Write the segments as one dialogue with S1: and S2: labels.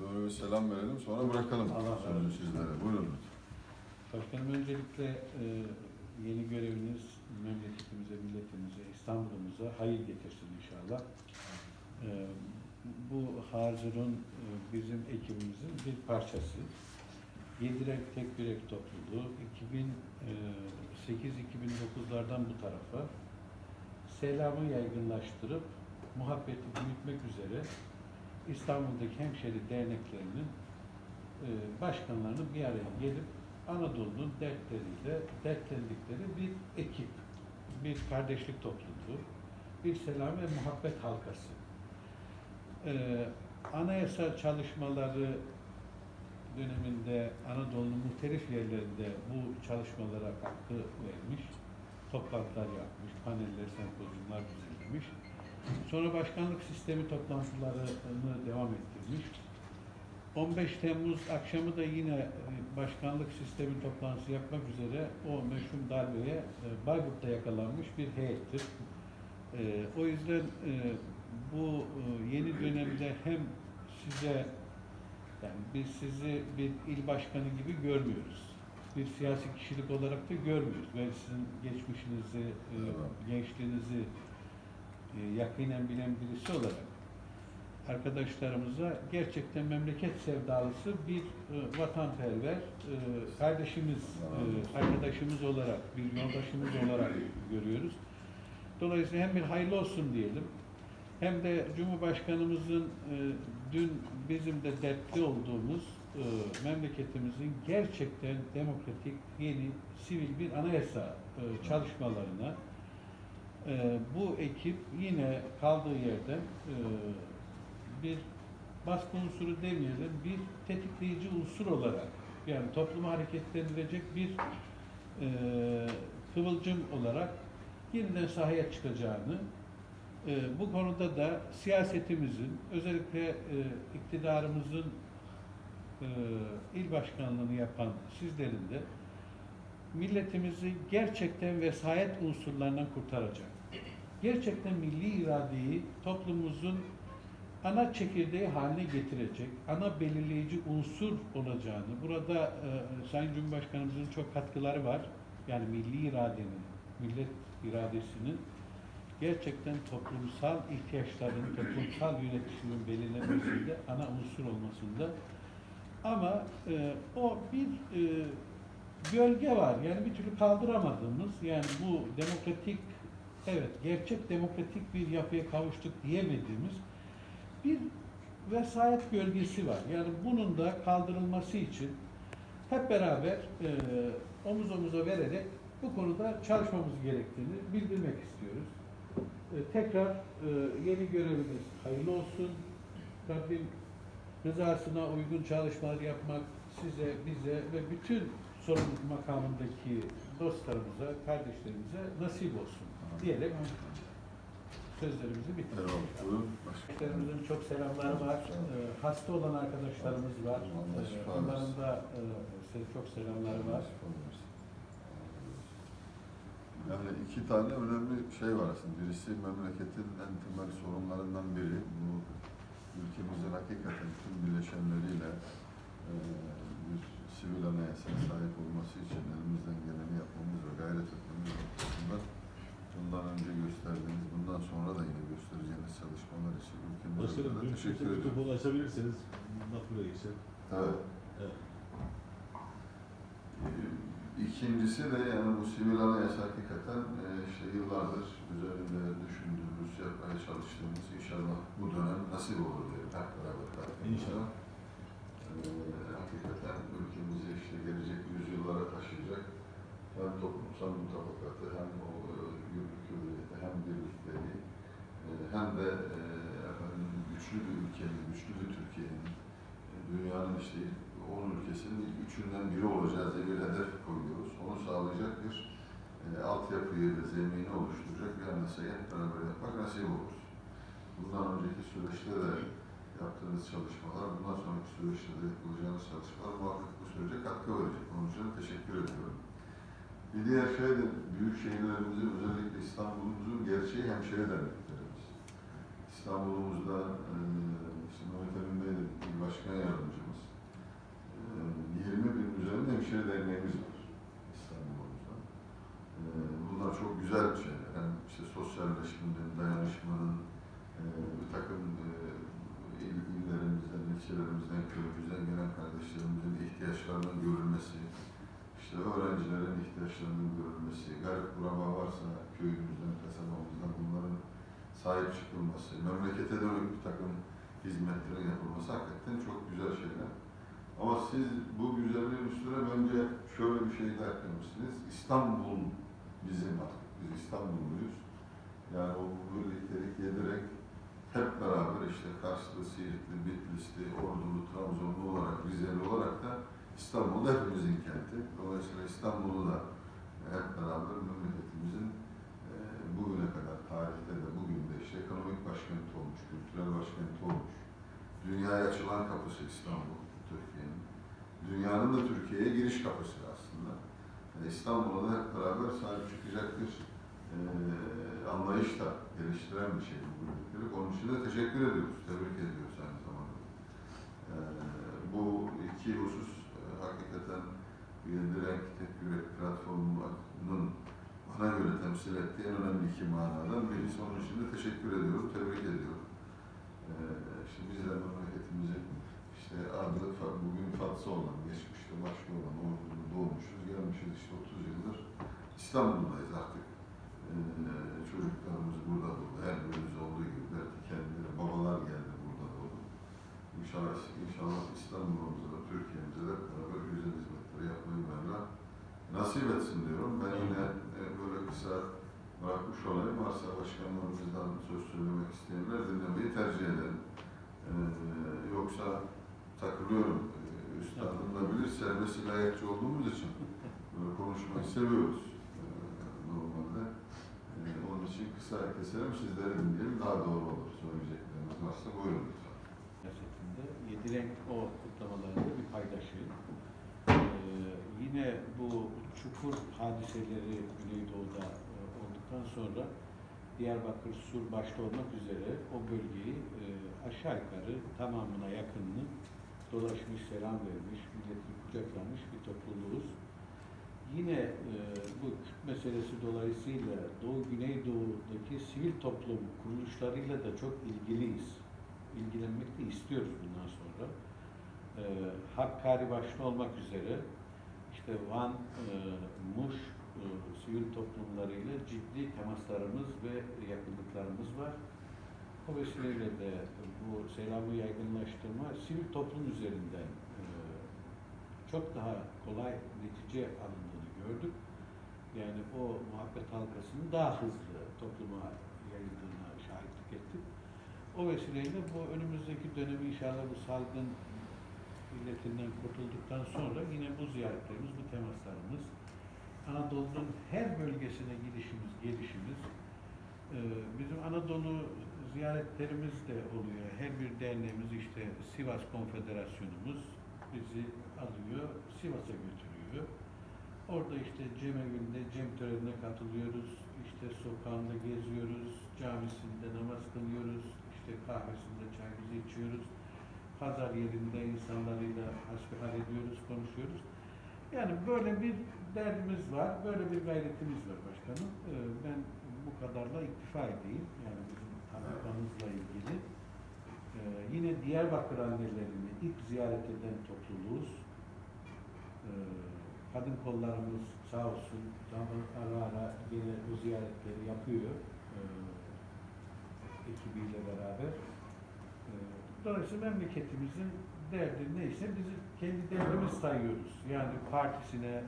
S1: Böyle bir selam verelim sonra bırakalım
S2: Allah razı
S1: sözü
S2: olsun.
S1: sizlere. Buyurun lütfen.
S2: Başkanım öncelikle e, yeni göreviniz memleketimize, milletimize, İstanbul'umuza hayır getirsin inşallah. E, bu Hazır'ın e, bizim ekibimizin bir parçası. Yedirek Tek Yürek Topluluğu 2008-2009'lardan bu tarafa selamı yaygınlaştırıp muhabbeti büyütmek üzere İstanbul'daki hemşeri derneklerinin e, başkanlarının bir araya gelip Anadolu'nun dertleriyle dertlendikleri bir ekip, bir kardeşlik topluluğu, bir selam ve muhabbet halkası. Ee, anayasa çalışmaları döneminde Anadolu'nun muhtelif yerlerinde bu çalışmalara katkı vermiş, toplantılar yapmış, paneller, sempozyumlar düzenlemiş. Sonra başkanlık sistemi toplantılarını devam ettirmiş. 15 Temmuz akşamı da yine e, başkanlık sistemi toplantısı yapmak üzere o meşhum darbeye e, Bayburt'ta yakalanmış bir heyettir. E, O yüzden bu yeni dönemde hem size yani biz sizi bir il başkanı gibi görmüyoruz. Bir siyasi kişilik olarak da görmüyoruz. Ben sizin geçmişinizi, gençliğinizi yakinen bilen birisi olarak arkadaşlarımıza gerçekten memleket sevdalısı bir e, vatanperver e, kardeşimiz, e, arkadaşımız olarak, bir yoldaşımız olarak görüyoruz. Dolayısıyla hem bir hayırlı olsun diyelim, hem de Cumhurbaşkanımızın e, dün bizim de dertli olduğumuz e, memleketimizin gerçekten demokratik, yeni, sivil bir anayasa e, çalışmalarına e, bu ekip yine kaldığı yerden e, bir baskı unsuru demeyelim, bir tetikleyici unsur olarak yani toplumu hareketlendirecek bir e, kıvılcım olarak yeniden sahaya çıkacağını e, bu konuda da siyasetimizin özellikle e, iktidarımızın e, il başkanlığını yapan sizlerin de milletimizi gerçekten vesayet unsurlarından kurtaracak. Gerçekten milli iradeyi toplumumuzun ana çekirdeği haline getirecek, ana belirleyici unsur olacağını, burada e, Sayın Cumhurbaşkanımızın çok katkıları var. Yani milli iradenin, millet iradesinin gerçekten toplumsal ihtiyaçların, toplumsal yönetişimin belirlenmesinde ana unsur olmasında ama e, o bir e, gölge var. Yani bir türlü kaldıramadığımız yani bu demokratik evet gerçek demokratik bir yapıya kavuştuk diyemediğimiz bir vesayet gölgesi var. Yani bunun da kaldırılması için hep beraber e, omuz omuza vererek bu konuda çalışmamız gerektiğini bildirmek istiyoruz. E, tekrar e, yeni göreviniz hayırlı olsun. Rabbim rızasına uygun çalışmalar yapmak size, bize ve bütün sorumluluk makamındaki dostlarımıza, kardeşlerimize nasip olsun diyerek sözlerimizi.
S1: Başka.
S2: Arkadaşlarımızın çok selamları var. Ee, hasta olan arkadaşlarımız var. Ee, onların da e, size çok selamları var.
S1: Yani iki tane önemli şey var aslında. Birisi memleketin en temel sorunlarından biri. Bu ülkemizin hakikaten tüm bileşenleriyle e, bir sivil anayasaya sahip olması için elimizden geleni yapmamız ve gayret etmemiz noktasında bundan önce gösterdiğiniz, bundan sonra da yine göstereceğiniz çalışmalar için ülkemize
S3: Başkanım,
S1: de teşekkür ediyorum.
S3: mikrofonu açabilirseniz makbule geçer.
S1: Evet.
S3: Evet.
S1: Ee, İkincisi de yani bu sivil anayasa hakikaten e, işte yıllardır üzerinde düşündüğümüz, yapmaya çalıştığımız inşallah bu dönem nasip olur diyelim hep beraber.
S3: İnşallah.
S1: Ee, hakikaten ülkemizi işte gelecek yüzyıllara taşıyacak hem toplumsal mutabakatı hem o e, gümrük hürriyeti hem birlikteliği e, hem de e, efendim, güçlü bir ülkenin, güçlü bir Türkiye'nin e, dünyanın işte 10 ülkesinin ilk üçünden biri olacağız diye bir hedef koyuyoruz. Onu sağlayacak bir e, altyapıyı ve zemini oluşturacak bir anayasayı hep beraber yapmak nasip olur. Bundan önceki süreçte de yaptığınız çalışmalar, bundan sonraki süreçte de yapılacağınız çalışmalar muhakkak bu sürece katkı verecek. Onun için teşekkür ediyorum. Bir diğer şey de büyük şehirlerimizin özellikle İstanbul'umuzun gerçeği hemşire derneklerimiz. İstanbul'umuzda e, Mehmet Emin Bey de bir başkan yardımcımız. E, 20 bin üzerinde hemşire derneğimiz var İstanbul'umuzda. E, bunlar çok güzel bir şey. Hem yani işte sosyalleşmenin, dayanışmanın e, bir takım il, illerimizden, ilçelerimizden, köyümüzden gelen kardeşlerimizin ihtiyaçlarının görülmesi, işte öğrencilerin ihtiyaçlarının görülmesi, garip kuraba varsa köyümüzden, kasabamızdan bunların sahip çıkılması, memlekete dönük bir takım hizmetlerin yapılması hakikaten çok güzel şeyler. Ama siz bu güzelliğin üstüne bence şöyle bir şey de eklemişsiniz. İstanbul bizim artık. Biz İstanbulluyuz. Yani o birliktelik yedirek hep beraber işte Karslı, Siirtli, Bitlisli, Ordulu, Trabzonlu olarak, Rizeli olarak da İstanbul hepimizin kenti. Dolayısıyla İstanbul'u da hep beraber memleketimizin e, bugüne kadar tarihte de bugün de işte ekonomik başkenti olmuş, kültürel başkenti olmuş. Dünyaya açılan kapısı İstanbul, Türkiye'nin. Dünyanın da Türkiye'ye giriş kapısı aslında. Yani İstanbul'a da hep beraber sahip çıkacak bir e, anlayış da geliştiren bir şey bu birliktelik. Onun için de teşekkür ediyoruz, tebrik ediyoruz aynı zamanda. E, bu iki husus hakikaten direkt tek yürek platformunun bana göre temsil ettiği en önemli iki manadan birisi. Onun için de teşekkür ediyorum, tebrik ediyorum. E, şimdi biz de memleketimizin işte fa- bugün Fatsa olan, geçmişte başka olan, orada doğmuşuz, gelmişiz işte 30 yıldır İstanbul'dayız artık. Ee, çocuklarımız burada doğdu, her birimiz olduğu gibi belki kendileri, babalar geldi. İnşallah, inşallah İstanbul'umuza da Türkiye'mize de beraber güzel hizmetleri yapmayı Mevla nasip etsin diyorum. Ben yine e, böyle kısa bırakmış olayım. Varsa başkanlarımızdan söz söylemek isteyenler dinlemeyi tercih ederim. Ee, yoksa takılıyorum. Ee, Üstadımla bilir, serbest hilayetçi olduğumuz için böyle konuşmayı seviyoruz ee, normalde. Ee, onun için kısa keselim, sizleri dinleyelim. Daha doğru olur. Söyleyecekleriniz varsa buyurun lütfen.
S2: siyasetinde yedi renk o kutlamalarında bir paydaşı. Ee, yine bu çukur hadiseleri Güneydoğu'da e, olduktan sonra Diyarbakır, Sur başta olmak üzere o bölgeyi e, aşağı yukarı tamamına yakınını dolaşmış, selam vermiş, milleti kucaklamış bir topluluğuz. Yine e, bu Kürt meselesi dolayısıyla Doğu Güneydoğu'daki sivil toplum kuruluşlarıyla da çok ilgiliyiz. İlgilenmek de istiyoruz bundan sonra. E, Hakkari başta olmak üzere işte Van, e, Muş e, sivil toplumlarıyla ciddi temaslarımız ve yakınlıklarımız var. O vesileyle de bu selamı yaygınlaştırma sivil toplum üzerinden e, çok daha kolay netice alındığını gördük. Yani o muhabbet halkasının daha hızlı topluma yayıldığına şahitlik ettik. O vesileyle bu önümüzdeki dönemi inşallah bu salgın illetinden kurtulduktan sonra yine bu ziyaretlerimiz, bu temaslarımız, Anadolu'nun her bölgesine gidişimiz, gelişimiz, e, bizim Anadolu ziyaretlerimiz de oluyor. Her bir derneğimiz işte Sivas Konfederasyonumuz bizi alıyor, Sivas'a götürüyor. Orada işte Cem evinde, Cem törenine katılıyoruz, işte sokağında geziyoruz, camisinde namaz kılıyoruz, işte kahvesinde çayımızı içiyoruz. Pazar yerinde insanlarıyla hasbihal ediyoruz, konuşuyoruz. Yani böyle bir derdimiz var, böyle bir gayretimiz var başkanım. Ee, ben bu kadarla iktifa edeyim. Yani bizim tanıklarımızla ilgili. Ee, yine Diyarbakır annelerini ilk ziyaret eden topluluğuz. Ee, kadın kollarımız sağ olsun ara ara yine bu ziyaretleri yapıyor. Ekibiyle beraber. Ee, Dolayısıyla memleketimizin derdi neyse bizi kendi derdimiz sayıyoruz. Yani partisine,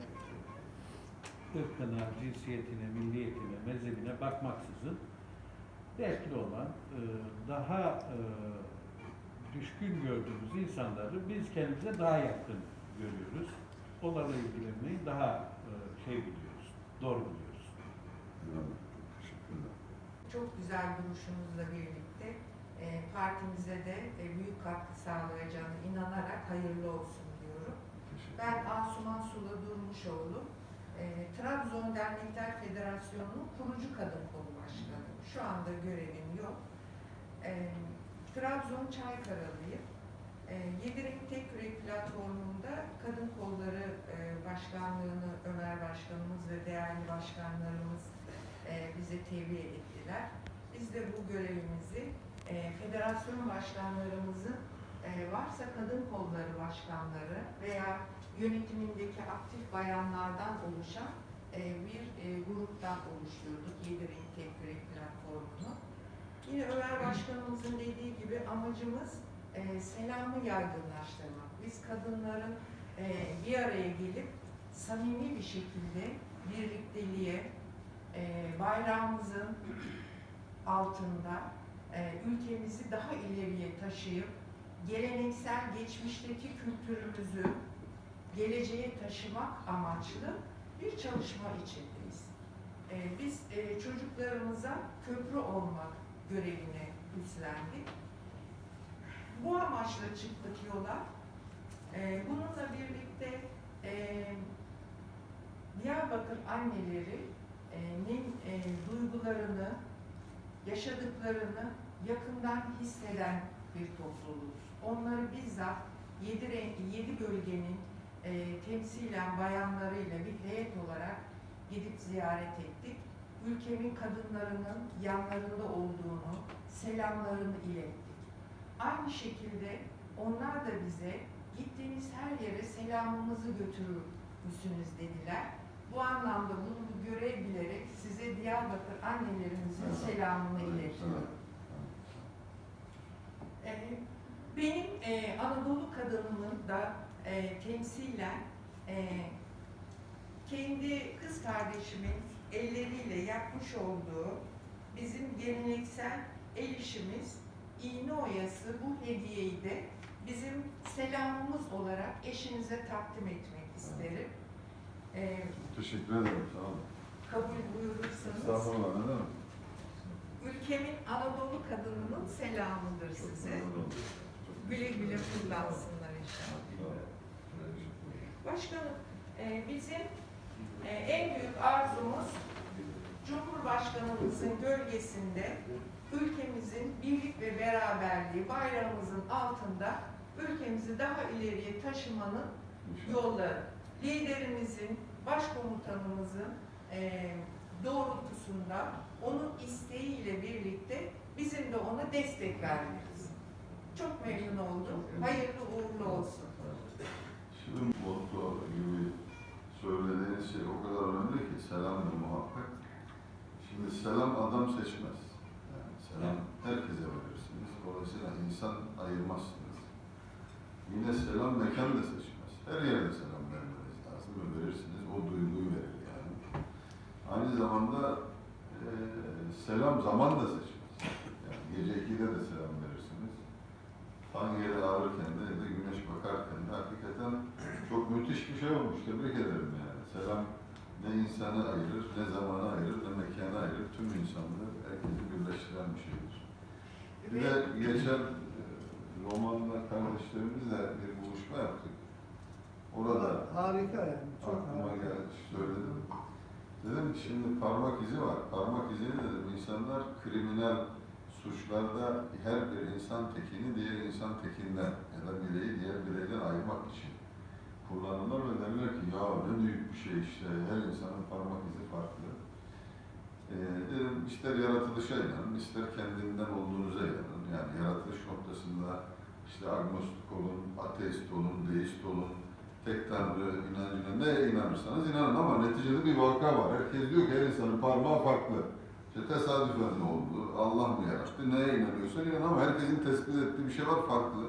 S2: ırkına, cinsiyetine, milliyetine, mezhebine bakmaksızın dertli olan, e, daha e, düşkün gördüğümüz insanları biz kendimize daha yakın görüyoruz. Onlarla ilgilenmeyi daha e, şey biliyoruz, doğru biliyoruz.
S1: Eyvallah.
S4: Çok güzel duruşunuzla birlikte e, partimize de e, büyük katkı sağlayacağına inanarak hayırlı olsun diyorum. Ben Asuman Sula Durmuşoğlu, e, Trabzon Dernekler Federasyonu'nun kurucu kadın kolu başkanı. Şu anda görevim yok. E, Trabzon Çaykaralıyım. E, Yedirenk Tek Yürek platformunda kadın kolları e, başkanlığını Ömer Başkanımız ve değerli başkanlarımız e, bize tevdi ettiler. Biz de bu görevimizi e, federasyon başkanlarımızın e, var varsa kadın kolları başkanları veya yönetimindeki aktif bayanlardan oluşan e, bir e, gruptan oluşturduk Yedi Renk Tek Yürek platformunu. Yine Ömer Başkanımızın dediği gibi amacımız e, selamı yaygınlaştırmak. Biz kadınların e, bir araya gelip samimi bir şekilde birlikteliğe, e, bayrağımızın altında e, ülkemizi daha ileriye taşıyıp geleneksel geçmişteki kültürümüzü geleceğe taşımak amaçlı bir çalışma içindeyiz. E, biz e, çocuklarımıza köprü olmak görevini üstlendik. Bu amaçla çıktık yola. E, bununla birlikte e, Diyarbakır annelerinin e, duygularını, yaşadıklarını yakından hisseden bir topluluğuz. Onları bizzat yedi, renk, yedi bölgenin e, temsilen bayanlarıyla bir heyet olarak gidip ziyaret ettik. Ülkemin kadınlarının yanlarında olduğunu, selamlarını ilettik. Aynı şekilde onlar da bize gittiğiniz her yere selamımızı götürür müsünüz dediler. Bu anlamda bunu görev bilerek size Diyarbakır annelerimizin
S1: Evet.
S4: selamını iletiyorum. Ee, Benim e, Anadolu kadınının da e, temsilen e, kendi kız kardeşimin elleriyle yapmış olduğu bizim geleneksel el işimiz iğne oyası bu hediyeyi de bizim selamımız olarak eşinize takdim etmek isterim. Ee,
S1: Teşekkür ederim. Sağ olun.
S4: kabul buyurursanız.
S1: Estağfurullah. Ne demek?
S4: Ülkemin Anadolu kadınının selamıdır size. Güle güle kullansınlar inşallah.
S1: Sağ olun.
S4: Başkanım, e, bizim e, en büyük arzumuz Cumhurbaşkanımızın gölgesinde ülkemizin birlik ve beraberliği bayrağımızın altında ülkemizi daha ileriye taşımanın
S1: İnşallah.
S4: yolları. Liderimizin, başkomutanımızın e, doğrultusunda onun isteğiyle birlikte bizim de ona destek vermeliyiz. Çok memnun oldum. Hayırlı uğurlu olsun.
S1: Şimdi motto gibi söylediğiniz şey o kadar önemli ki selam ve muhabbet. Şimdi selam adam seçmez. Yani selam herkese verirsiniz. Dolayısıyla insan ayırmazsınız. Yine selam mekan da seçmez. Her yerde selam verirsiniz. O duyguyu verir yani. Aynı zamanda eee selam zaman da seçmez. Yani gece 2'de de selam verirsiniz. Hangi ağrırken de ya da güneş bakarken de hakikaten çok müthiş bir şey olmuş. Tebrik ederim yani. Selam ne insanı ayırır, ne zamanı ayırır, ne mekanı ayırır. Tüm insanlığı, herkesi birleştiren bir şeydir. Bir de geçen e, romanla kardeşlerimizle bir buluşma yaptık. Orada
S5: Harika yani. Çok
S1: aklıma
S5: harika.
S1: geldi, söyledim. Dedim şimdi parmak izi var. Parmak izini dedim insanlar kriminal suçlarda her bir insan tekini diğer insan tekinden ya da bireyi diğer bireyden ayırmak için kullanırlar ve derler ki ya ne büyük bir şey işte her insanın parmak izi farklı. Ee, dedim ister yaratılışa inanın, ister kendinden olduğunuza inanın. Yani yaratılış noktasında işte agnostik olun, ateist olun, deist olun, tek tanrı inancına ne inanırsanız inanın ama neticede bir vaka var. Herkes diyor ki her insanın parmağı farklı. İşte tesadüfen ne oldu, Allah mı yarattı, neye inanıyorsan inan ama herkesin tespit ettiği bir şey var farklı.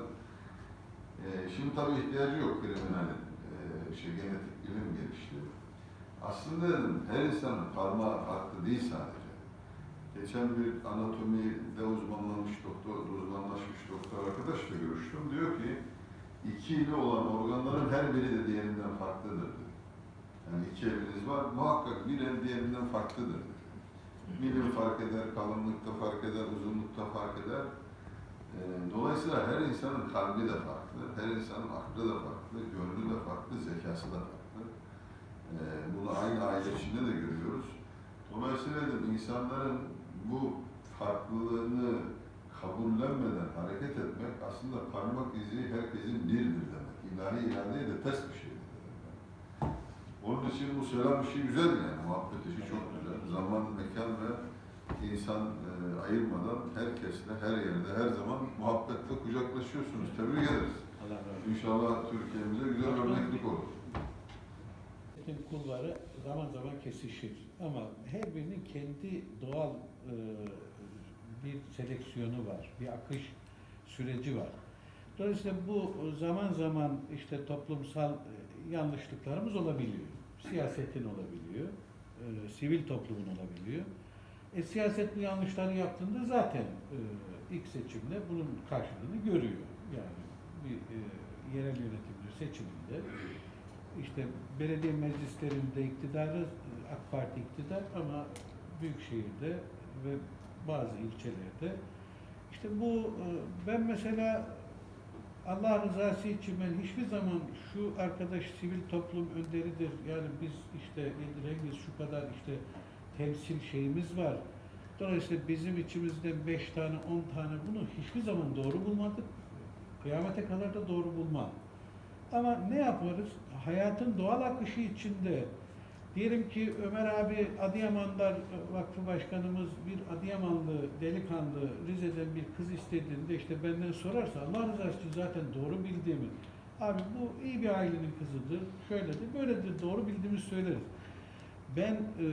S1: Ee, şimdi tabii ihtiyacı yok kriminalin, ee, şey, genetik bilim gelişti. Aslında dedim, her insanın parmağı farklı değil sadece. Geçen bir anatomide uzmanlanmış doktor, uzmanlaşmış doktor arkadaşla görüştüm. Diyor ki, ikili olan organların her biri de diğerinden farklıdır. dedi. Yani iki eliniz var, muhakkak bir el diğerinden farklıdır. Milim fark eder, kalınlıkta fark eder, uzunlukta fark eder. Ee, Dolayısıyla her insanın kalbi de farklı, her insanın aklı da farklı, gönlü de farklı, zekası da farklı. Ee, Bunu aynı aile içinde de görüyoruz. Dolayısıyla insanların bu farklılığını kabullenmeden hareket etmek aslında parmak izi herkesin birdir demek. İlahi iradeye de ters bir şeydir dedim ben. Onun için bu selam işi güzel yani, muhabbet işi çok güzel. Zaman, mekan ve insan e, ayırmadan herkesle, her yerde, her zaman muhabbetle kucaklaşıyorsunuz. Tebrik ederiz. İnşallah Türkiye'mize güzel örneklik olur.
S2: Tüm kulvarı zaman zaman kesişir. Ama her birinin kendi doğal e, bir seleksiyonu var, bir akış süreci var. Dolayısıyla bu zaman zaman işte toplumsal e, yanlışlıklarımız olabiliyor. Siyasetin olabiliyor, e, sivil toplumun olabiliyor. E, siyaset bu yanlışları yaptığında zaten e, ilk seçimde bunun karşılığını görüyor. Yani bir e, yerel yönetimci seçiminde işte belediye meclislerinde iktidarı e, AK Parti iktidar ama Büyükşehir'de ve bazı ilçelerde işte bu e, ben mesela Allah rızası için ben hiçbir zaman şu arkadaş sivil toplum önderidir yani biz işte Rengiz şu kadar işte temsil şeyimiz var. Dolayısıyla bizim içimizde beş tane, on tane bunu hiçbir zaman doğru bulmadık. Kıyamete kadar da doğru bulmam. Ama ne yaparız? Hayatın doğal akışı içinde diyelim ki Ömer abi Adıyamanlar Vakfı Başkanımız bir Adıyamanlı delikanlı Rize'den bir kız istediğinde işte benden sorarsa Allah rızası için zaten doğru bildiğimi abi bu iyi bir ailenin kızıdır, şöyledir, böyledir doğru bildiğimi söyleriz. Ben e,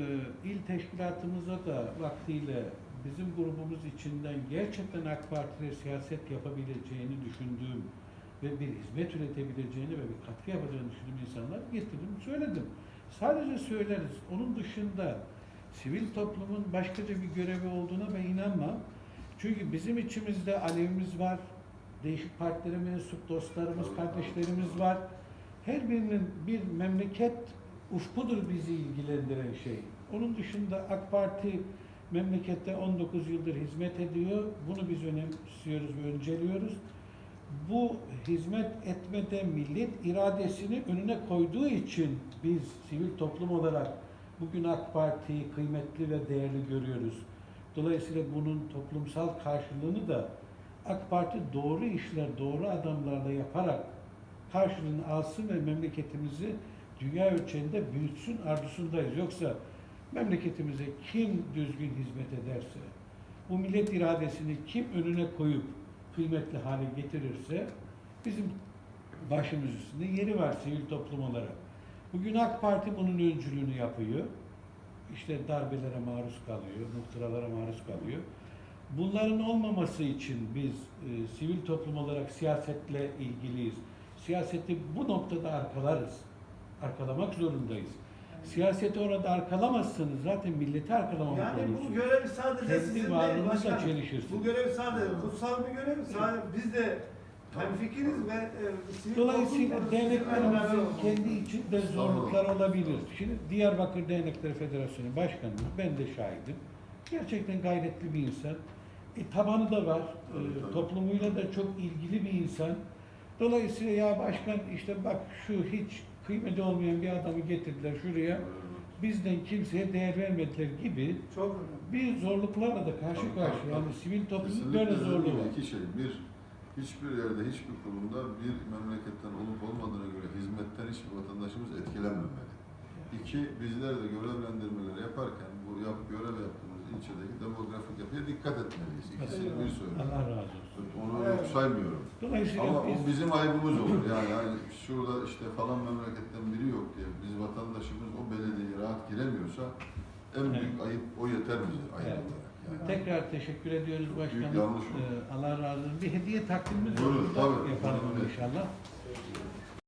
S2: il teşkilatımıza da vaktiyle bizim grubumuz içinden gerçekten AK Parti'ye siyaset yapabileceğini düşündüğüm ve bir hizmet üretebileceğini ve bir katkı yapacağını düşündüğüm insanlar getirdim, söyledim. Sadece söyleriz. Onun dışında sivil toplumun başkaca bir görevi olduğuna ben inanmam. Çünkü bizim içimizde Alevimiz var, değişik partilere mensup dostlarımız, kardeşlerimiz var. Her birinin bir memleket ufkudur bizi ilgilendiren şey. Onun dışında AK Parti memlekette 19 yıldır hizmet ediyor. Bunu biz önemsiyoruz ve önceliyoruz. Bu hizmet etmede millet iradesini önüne koyduğu için biz sivil toplum olarak bugün AK Parti'yi kıymetli ve değerli görüyoruz. Dolayısıyla bunun toplumsal karşılığını da AK Parti doğru işler, doğru adamlarla yaparak karşılığını alsın ve memleketimizi dünya ölçeğinde büyütsün arzusundayız. Yoksa memleketimize kim düzgün hizmet ederse, bu millet iradesini kim önüne koyup kıymetli hale getirirse bizim başımız üstünde yeri var sivil toplum olarak. Bugün AK Parti bunun öncülüğünü yapıyor. İşte darbelere maruz kalıyor, muhtıralara maruz kalıyor. Bunların olmaması için biz e, sivil toplum olarak siyasetle ilgiliyiz. Siyaseti bu noktada arkalarız. Arkalamak zorundayız. Siyaseti orada arkalamazsanız zaten milleti arkalamak
S5: Yani bu
S2: olursunuz.
S5: görev sadece
S2: Kendi
S5: sizin değil
S2: varlığınızla
S5: başkanım.
S2: çelişirsiniz.
S5: Bu görev sadece kutsal bir görev. Sadece biz de hemfikiriz ve e, sivil
S2: Dolayısıyla
S5: toplum
S2: derneklerimizin kendi içinde zorluklar olabilir. Şimdi Diyarbakır Dernekleri Federasyonu Başkanımız, ben de şahidim. Gerçekten gayretli bir insan. E, tabanı da var. E, toplumuyla da çok ilgili bir insan. Dolayısıyla ya başkan işte bak şu hiç kıymeti olmayan bir adamı getirdiler şuraya. Bizden kimseye değer vermediler gibi
S5: Çok
S2: bir zorluklarla da karşı
S1: Tabii,
S2: karşıya.
S1: tabii,
S2: Yani
S1: tabii.
S2: sivil toplumun böyle zorluğu var.
S1: İki şey. Bir, hiçbir yerde, hiçbir kurumda bir memleketten olup olmadığına göre hizmetten hiçbir vatandaşımız etkilenmemeli. İki, bizler de görevlendirmeleri yaparken bu yap, görev yaptığımız ilçedeki demografik yapıya dikkat etmeliyiz. İkisini bir söylüyorum.
S2: Allah razı olsun.
S1: Onu
S5: Evet.
S1: saymıyorum.
S2: Dolayısıyla
S1: Ama
S2: biz
S1: o bizim ayıbımız olur. Yani hani şurada işte falan memleketten biri yok diye biz vatandaşımız o belediyeye rahat giremiyorsa en büyük ayıp o yeter bize ayıp
S2: Evet.
S1: olarak. Yani.
S2: Tekrar teşekkür ediyoruz başkanım. Ee, Allah razı olsun. Bir hediye takdimimiz olur.
S1: tabii.
S2: Yapalım
S1: Buyurun.
S2: inşallah.